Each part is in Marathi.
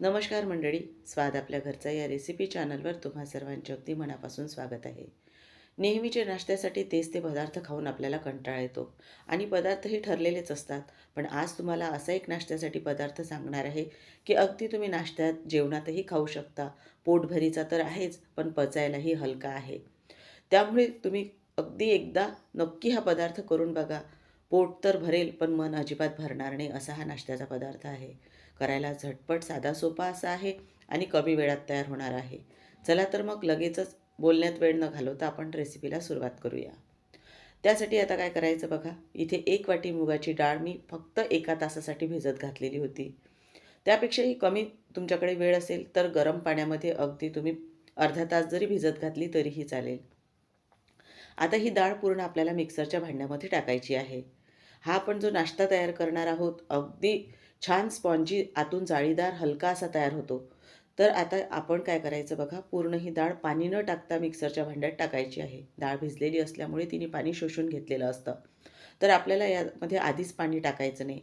नमस्कार मंडळी स्वाद आपल्या घरचा या रेसिपी चॅनलवर तुम्हा सर्वांचे अगदी मनापासून स्वागत आहे. नेहमीचे नाश्त्यासाठी तेच ते पदार्थ खाऊन आपल्याला कंटाळा येतो आणि पदार्थही ठरलेलेच असतात. पण आज तुम्हाला असा एक नाश्त्यासाठी पदार्थ सांगणार आहे की अगदी तुम्ही नाश्त्यात जेवणातही खाऊ शकता. पोटभरीचा तर आहेच पण पचायलाही हलका आहे. त्यामुळे तुम्ही अगदी एकदा नक्की हा पदार्थ करून बघा. पोट तर भरेल पण मन अजिबात भरणार नाही असा हा नाश्त्याचा पदार्थ आहे. करायला झटपट साधा सोपा असा आहे आणि कमी वेळात तयार होणार आहे. चला तर मग लगेचच बोलण्यात वेळ न घालवता आपण रेसिपीला सुरुवात करूया. त्यासाठी आता काय करायचं बघा? इथे एक वाटी मुगाची डाळ मी फक्त एका तासासाठी भिजत घातलेली होती. त्यापेक्षाही कमी तुमच्याकडे वेळ असेल तर गरम पाण्यामध्ये अगदी तुम्ही अर्धा तास जरी भिजत घातली तरीही चालेल. आता ही डाळ पूर्ण आपल्याला मिक्सरच्या भांड्यामध्ये टाकायची आहे. हा आपण जो नाश्ता तयार करणार आहोत अगदी छान स्पॉन्जी आतून जाळीदार हलका असा तयार होतो. तर आता आपण काय करायचं बघा? पूर्ण ही डाळ पाणी न टाकता मिक्सरच्या भांड्यात टाकायची आहे. डाळ भिजलेली असल्यामुळे तिने पाणी शोषून घेतलेलं असतं. तर आपल्याला यामध्ये आधीच पाणी टाकायचं नाही.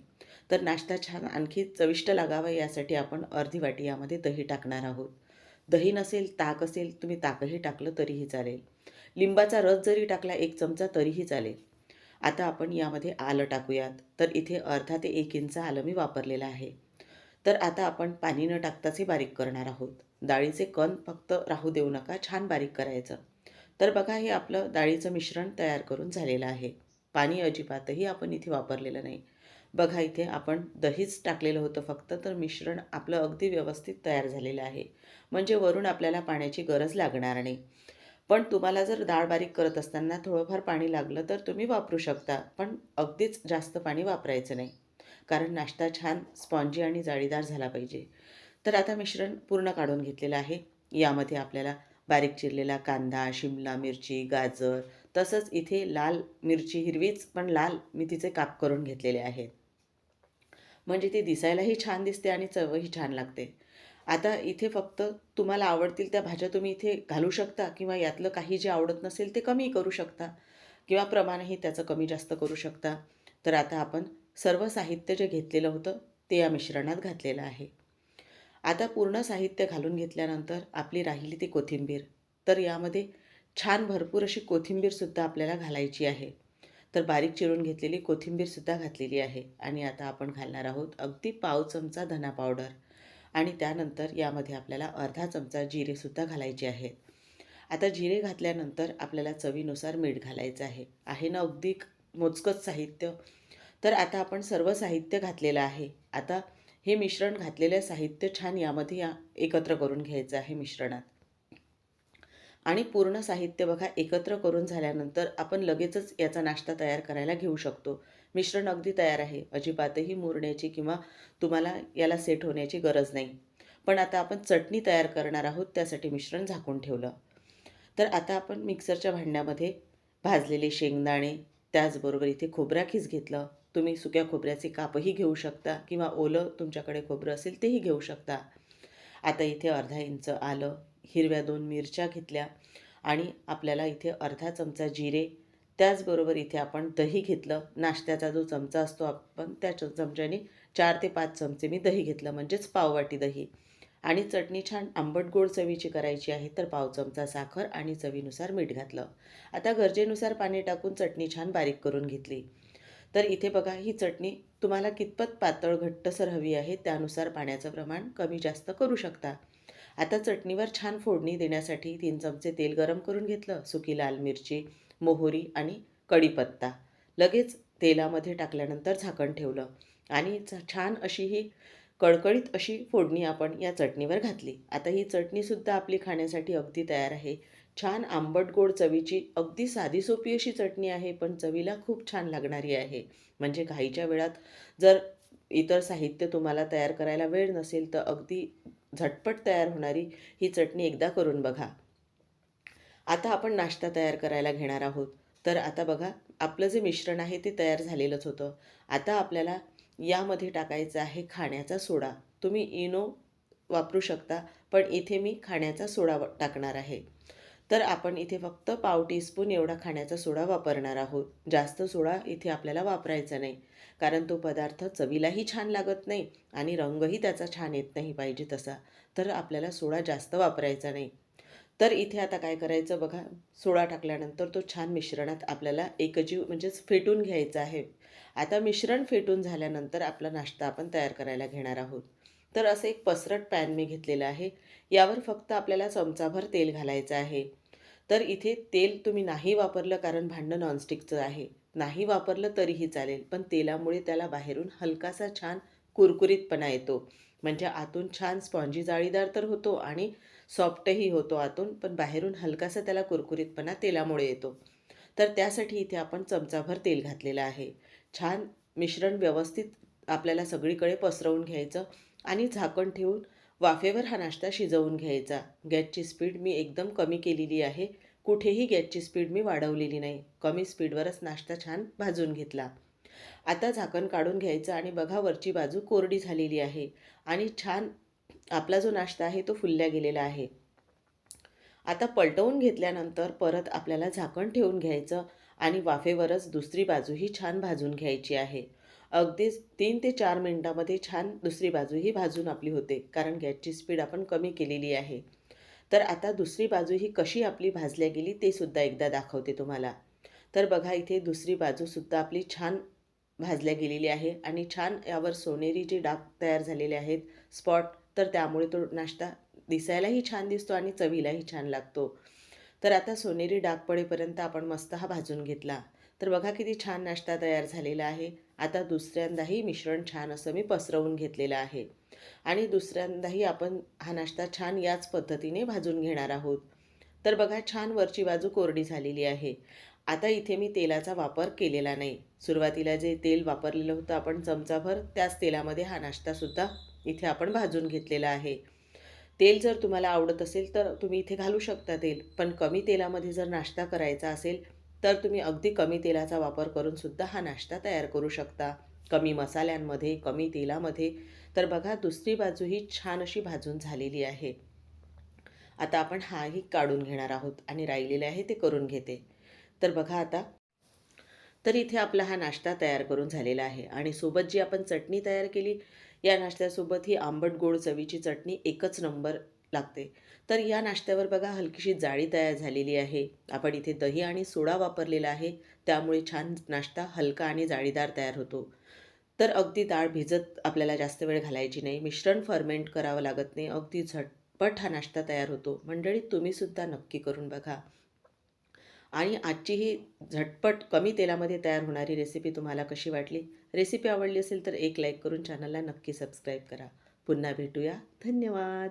तर नाश्ता छान आणखी चविष्ट लागावा यासाठी आपण अर्धी वाटी यामध्ये दही टाकणार आहोत. दही नसेल ताक असेल तुम्ही ताकही टाकलं तरीही चालेल. लिंबाचा रस जरी टाकला एक चमचा तरीही चालेल. आता आपण यामध्ये आलं टाकूयात. तर इथे अर्धा ते एक इंच आलं मी वापरलेलं आहे. तर आता आपण पाणी न टाकताच हे बारीक करणार आहोत. डाळीचे कण फक्त राहू देऊ नका छान बारीक करायचं. तर बघा हे आपलं डाळीचं मिश्रण तयार करून झालेलं आहे. पाणी अजिबातही आपण इथे वापरलेलं नाही. बघा इथे आपण दहीच टाकलेलं होतं फक्त तर मिश्रण आपलं अगदी व्यवस्थित तयार झालेलं आहे. म्हणजे वरून आपल्याला पाण्याची गरज लागणार नाही. पण तुम्हाला जर डाळ बारीक करत असताना थोडंफार पाणी लागलं तर तुम्ही वापरू शकता पण अगदीच जास्त पाणी वापरायचं नाही. कारण नाश्ता छान स्पॉन्जी आणि जाळीदार झाला पाहिजे. तर आता मिश्रण पूर्ण काढून घेतलेलं आहे. यामध्ये आपल्याला बारीक चिरलेला कांदा शिमला मिरची गाजर तसंच इथे लाल मिरची हिरवीच पण लाल मी तिचे काप करून घेतलेले आहेत. म्हणजे ती दिसायलाही छान दिसते आणि चवही छान लागते. आता इथे फक्त तुम्हाला आवडतील त्या भाज्या तुम्ही इथे घालू शकता किंवा यातलं काही जे आवडत नसेल ते कमी करू शकता किंवा प्रमाणही त्याचं कमी जास्त करू शकता. तर आता आपण सर्व साहित्य जे घेतलेलं होतं ते या मिश्रणात घातलेलं आहे. आता पूर्ण साहित्य घालून घेतल्यानंतर आपली राहिली ती कोथिंबीर. तर यामध्ये छान भरपूर अशी कोथिंबीरसुद्धा आपल्याला घालायची आहे. तर बारीक चिरून घेतलेली कोथिंबीरसुद्धा घातलेली आहे. आणि आता आपण घालणार आहोत अगदी पाव चमचा धना पावडर. आणि त्यानंतर यामध्ये आपल्याला अर्धा चमचा जिरेसुद्धा घालायचे आहेत आता जिरे घातल्यानंतर आपल्याला चवीनुसार मीठ घालायचं आहे. आहे ना अगदी मोजकंच साहित्य? तर आता आपण सर्व साहित्य घातलेलं आहे. आता हे मिश्रण घातलेलं साहित्य छान यामध्ये या एकत्र करून घ्यायचं आहे मिश्रणात. आणि पूर्ण साहित्य बघा एकत्र करून झाल्यानंतर आपण लगेचच याचा नाश्ता तयार करायला घेऊ शकतो. मिश्रण अगदी तयार आहे. अजिबातही मुरण्याची किंवा तुम्हाला याला सेट होण्याची गरज नाही. पण आता आपण चटणी तयार करणार आहोत त्यासाठी मिश्रण झाकून ठेवलं. तर आता आपण मिक्सरच्या भांड्यामध्ये भाजलेले शेंगदाणे त्याचबरोबर इथे खोबरा खीस घेतलं. तुम्ही सुक्या खोबऱ्याचे कापही घेऊ शकता किंवा ओलं तुमच्याकडे खोबरं असेल तेही घेऊ शकता. आता इथे अर्धा इंच आलं हिरव्या दोन मिरच्या घेतल्या आणि आपल्याला इथे अर्धा चमचा जिरे त्याचबरोबर इथे आपण दही घेतलं. नाश्त्याचा जो चमचा असतो आपण त्या चमच्याने चार ते पाच चमचे मी दही घेतलं म्हणजेच पाववाटी दही. आणि चटणी छान आंबट गोड चवीची करायची आहे तर पाव चमचा साखर आणि चवीनुसार मीठ घातलं. आता गरजेनुसार पाणी टाकून चटणी छान बारीक करून घेतली. तर इथे बघा ही चटणी तुम्हाला कितपत पातळ घट्टसर हवी आहे त्यानुसार पाण्याचं प्रमाण कमी जास्त करू शकता. आता चटणीवर छान फोडणी देण्यासाठी तीन चमचे तेल गरम करून घेतलं सुकी लाल मिरची मोहरी आणि कढीपत्ता. लगेच तेलामध्ये टाकल्यानंतर झाकण ठेवलं आणि छान अशी ही कळकळीत अशी फोडणी आपण या चटणीवर घातली. आता ही चटणीसुद्धा आपली खाण्यासाठी अगदी तयार आहे. छान आंबट गोड चवीची अगदी साधी सोपी अशी चटणी आहे पण चवीला खूप छान लागणारी आहे. म्हणजे घाईच्या वेळात जर इतर साहित्य तुम्हाला तयार करायला वेळ नसेल तर अगदी झटपट तयार होणारी ही चटणी एकदा करून बघा. आता आपण नाश्ता तयार करायला घेणार आहोत. तर आता बघा आपलं जे मिश्रण आहे ते तयार झालेलंच होतं. आता आपल्याला यामध्ये टाकायचं आहे खाण्याचा सोडा. तुम्ही इनो वापरू शकता पण इथे मी खाण्याचा सोडा टाकणार आहे. तर आपण इथे फक्त पाव टीस्पून एवढा खाण्याचा सोडा वापरणार आहोत. जास्त सोडा इथे आपल्याला वापरायचा नाही. कारण तो पदार्थ चवीलाही छान लागत नाही आणि रंगही त्याचा छान येत नाही पाहिजे तसा. तर आपल्याला सोडा जास्त वापरायचा नाही. तर इथे आता काय करायचं बघा सोडा टाकल्यानंतर तो छान मिश्रणात आपल्याला एकजीव म्हणजेच फेटून घ्यायचा आहे. आता मिश्रण फेटून झाल्यानंतर आपला नाश्ता आपण तयार करायला घेणार आहोत. तर असं एक पसरट पॅन मी घेतलेलं आहे. यावर फक्त आपल्याला चमचाभर तेल घालायचं आहे. तर इथे तेल तुम्ही नाही वापरलं कारण भांडं नॉनस्टिकचं आहे. नाही वापरलं तरीही चालेल पण तेलामुळे त्याला बाहेरून हलकासा छान कुरकुरीतपणा येतो. म्हणजे आतून छान स्पॉन्जी जाळीदार तर होतो आणि सॉफ्टही होतो आतून पण बाहेरून हलकासा त्याला कुरकुरीतपणा तेलामुळे येतो. तर त्यासाठी इथे आपण चमचाभर तेल घातलेलं आहे. छान मिश्रण व्यवस्थित आपल्याला सगळीकडे पसरवून घ्यायचं आणि झाकण ठेवून वाफेवर हा नाश्ता शिजवून घ्यायचा. गॅसची स्पीड मी एकदम कमी केलेली आहे. कुठेही गॅसची स्पीड मी वाढवलेली नाही. कमी स्पीडवरच नाश्ता छान भाजून घेतला. आता झाकण काढून घ्यायचं आणि बघा वरची बाजू कोरडी झालेली आहे. आणि छान आपला जो नाश्ता आहे तो फुलल्या गेलेला आहे. आता पलटवून घेतल्यानंतर परत आपल्याला झाकण ठेवून घ्यायचं आणि वाफेवरच दुसरी बाजूही छान भाजून घ्यायची आहे. अगदीच तीन ते चार मिनटामध्ये छान दुसरी बाजूही भाजून आपली होते कारण गॅसची स्पीड आपण कमी केलेली आहे. तर आता दुसरी बाजू ही कशी आपली भाजल्या गेली ते सुद्धा एकदा दाखवते तुम्हाला. तर बघा इथे दुसरी बाजूसुद्धा आपली छान भाजल्या गेलेली आहे आणि छान यावर सोनेरी जे डाग तयार झालेले आहेत स्पॉट तर त्यामुळे तो नाश्ता दिसायलाही छान दिसतो आणि चवीलाही छान लागतो. तर आता सोनेरी डाग पडेपर्यंत आपण मस्त हा भाजून घेतला. तर बघा किती छान नाश्ता तयार झालेला आहे. आता दुसऱ्यांदाही मिश्रण छान असं मी पसरवून घेतलेलं आहे. आणि दुसऱ्यांदाही आपण हा नाश्ता छान याच पद्धतीने भाजून घेणार आहोत. तर बघा छान वरची बाजू कोरडी झालेली आहे. आता इथे मी तेलाचा वापर केलेला नाही. सुरुवातीला जे तेल वापरलेलं होतं आपण चमचाभर त्याच तेलामध्ये हा नाश्तासुद्धा इथे आपण भाजून घेतलेला आहे. तेल जर तुम्हाला आवडत असेल तर तुम्ही इथे घालू शकता तेल पण कमी तेलामध्ये जर नाश्ता करायचा असेल तर तुम्ही अगदी कमी तेलाचा वापर करूनसुद्धा हा नाश्ता तयार करू शकता. कमी मसाल्यांमध्ये कमी तेलामध्ये तर बघा दुसरी बाजू ही छान अशी भाजून झालेली आहे. आता आपण हाही काढून घेणार आहोत आणि राहिलेले आहे ते करून घेते. तर बघा आता. तर इथे आपला हा नाश्ता तयार करून झालेला आहे आणि सोबत जी आपण चटणी तयार केली या नाश्त्यासोबत ही आंबट गोड चवीची चटणी एकच नंबर लागते. तर या नाश्त्यावर बघा हलकीशी जाळी तयार झालेली आहे. आपण इथे दही आणि सोडा वापरलेला आहे. त्यामुळे छान नाश्ता हलका आणि जाळीदार तयार होतो. तर अगदी डाळ भिजत आपल्याला जास्त वेळ घालायची नाही. मिश्रण फर्मेंट करावं लागत नाही. अगदी झटपट हा नाश्ता तयार होतो. मंडळी तुम्हीसुद्धा नक्की करून बघा. आणि आजची ही झटपट कमी तेलामध्ये तयार होणारी रेसिपी तुम्हाला कशी वाटली? रेसिपी आवडली असेल तर एक लाईक करून चॅनलला नक्की सबस्क्राईब करा. पुन्हा भेटूया. धन्यवाद.